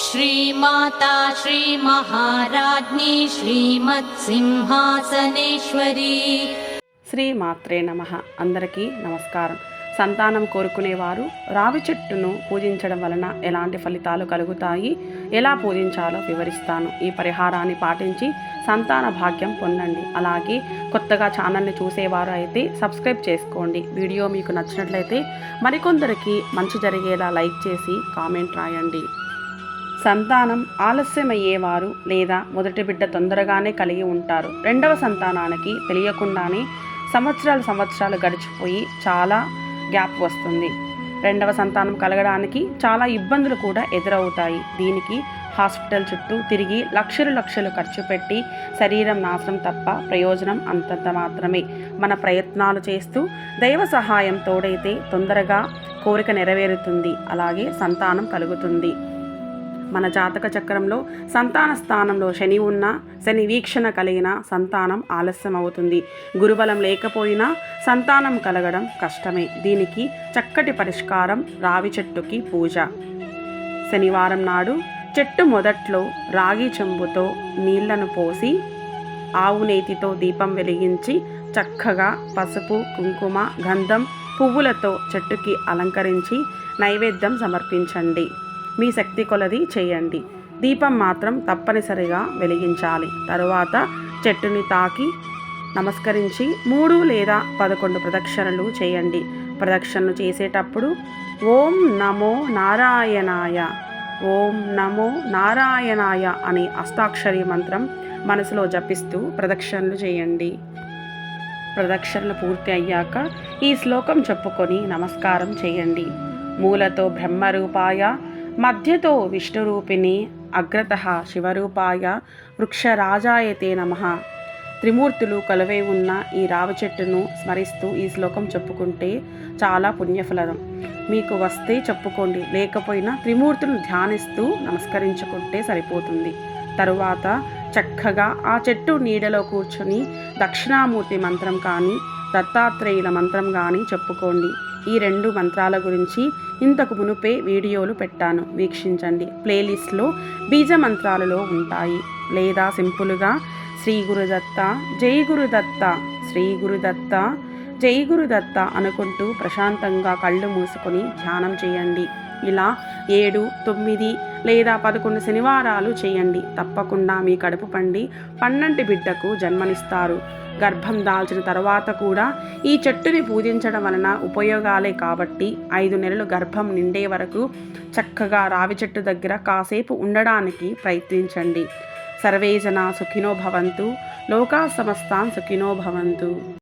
श्रीमाता श्रीमहाराज्ञी श्रीमत्सिंहासनेश्वरी శ్రీ మాత్రే నమ అందరికీ నమస్కారం సంతానం కోరుకునేవారు రావి చెట్టును పూజించడం వలన ఎలాంటి ఫలితాలు కలుగుతాయి ఎలా పూజించాలో వివరిస్తాను ఈ పరిహారాన్ని పాటించి సంతాన భాగ్యం పొందండి అలాగే కొత్తగా ఛానల్ని చూసేవారు అయితే సబ్స్క్రైబ్ చేసుకోండి వీడియో మీకు నచ్చినట్లయితే మరికొందరికి మంచి జరిగేలా లైక్ చేసి కామెంట్ రాయండి సంతానం ఆలస్యమయ్యేవారు లేదా మొదటి బిడ్డ తొందరగానే కలిగి ఉంటారు. రెండవ సంతానానికి తెలియకుండానే సంవత్సరాలు సంవత్సరాలు గడిచిపోయి చాలా గ్యాప్ వస్తుంది. రెండవ సంతానం కలగడానికి చాలా ఇబ్బందులు కూడా ఎదురవుతాయి. దీనికి హాస్పిటల్ చుట్టూ తిరిగి లక్షలు లక్షలు ఖర్చు పెట్టి శరీరం నాశనం తప్ప ప్రయోజనం అంతంత మాత్రమే. మన ప్రయత్నాలు చేస్తూ దైవ సహాయం తోడైతే తొందరగా కోరిక నెరవేరుతుంది. అలాగే సంతానం కలుగుతుంది. మన జాతక చక్రంలో సంతాన స్థానంలో శని ఉన్న శని వీక్షణ కలిగిన సంతానం ఆలస్యం అవుతుంది గురుబలం లేకపోయినా సంతానం కలగడం కష్టమే. దీనికి చక్కటి పరిష్కారం రావి చెట్టుకి పూజ. శనివారం నాడు చెట్టు మొదట్లో రాగి చెంబుతో నీళ్ళను పోసి ఆవు నేతితో దీపం వెలిగించి చక్కగా పసుపు కుంకుమ గంధం పువ్వులతో చెట్టుకి అలంకరించి నైవేద్యం సమర్పించండి. మీ శక్తి కొలది చేయండి. దీపం మాత్రం తప్పనిసరిగా వెలిగించాలి. తరువాత చెట్టుని తాకి నమస్కరించి మూడు లేదా పదకొండు ప్రదక్షిణలు చేయండి. ప్రదక్షిణలు చేసేటప్పుడు ఓం నమో నారాయణాయ ఓం నమో నారాయణాయ అనే అష్టాక్షరి మంత్రం మనసులో జపిస్తూ ప్రదక్షిణలు చేయండి. ప్రదక్షిణలు పూర్తి అయ్యాక ఈ శ్లోకం చెప్పుకొని నమస్కారం చేయండి. మూలతో బ్రహ్మరూపాయ మధ్యతో విష్ణురూపిణి అగ్రత శివరూపాయ వృక్షరాజాయతే నమ. త్రిమూర్తులు కొలవై ఉన్న ఈ రావి చెట్టును స్మరిస్తూ ఈ శ్లోకం చెప్పుకుంటే చాలా పుణ్యఫలం మీకు వస్తే చెప్పుకోండి లేకపోయినా త్రిమూర్తులను ధ్యానిస్తూ నమస్కరించుకుంటే సరిపోతుంది. తరువాత చక్కగా ఆ చెట్టు నీడలో కూర్చొని దక్షిణామూర్తి మంత్రం కానీ దత్తాత్రేయుల మంత్రం కానీ చెప్పుకోండి. ఈ రెండు మంత్రాల గురించి ఇంతకు మునుపే వీడియోలు పెట్టాను. వీక్షించండి. ప్లేలిస్ట్లో బీజ మంత్రాలలో ఉంటాయి. లేదా సింపుల్గా శ్రీ గురుదత్త జై గురుదత్త శ్రీ గురుదత్త జై గురుదత్త అనుకుంటూ ప్రశాంతంగా కళ్ళు మూసుకొని ధ్యానం చేయండి. ఇలా ఏడు తొమ్మిది లేదా పదకొండు శనివారాలు చేయండి. తప్పకుండా మీ కడుపు పండి పన్నంటి బిడ్డకు జన్మనిస్తారు. గర్భం దాల్చిన తర్వాత కూడా ఈ చెట్టుని పూజించడం వలన ఉపయోగాలే కాబట్టి ఐదు నెలలు గర్భం నిండే వరకు చక్కగా రావి చెట్టు దగ్గర కాసేపు ఉండడానికి ప్రయత్నించండి. సర్వేజన సుఖినో భవంతు. లోకా సమస్తాన్ సుఖినో భవంతు.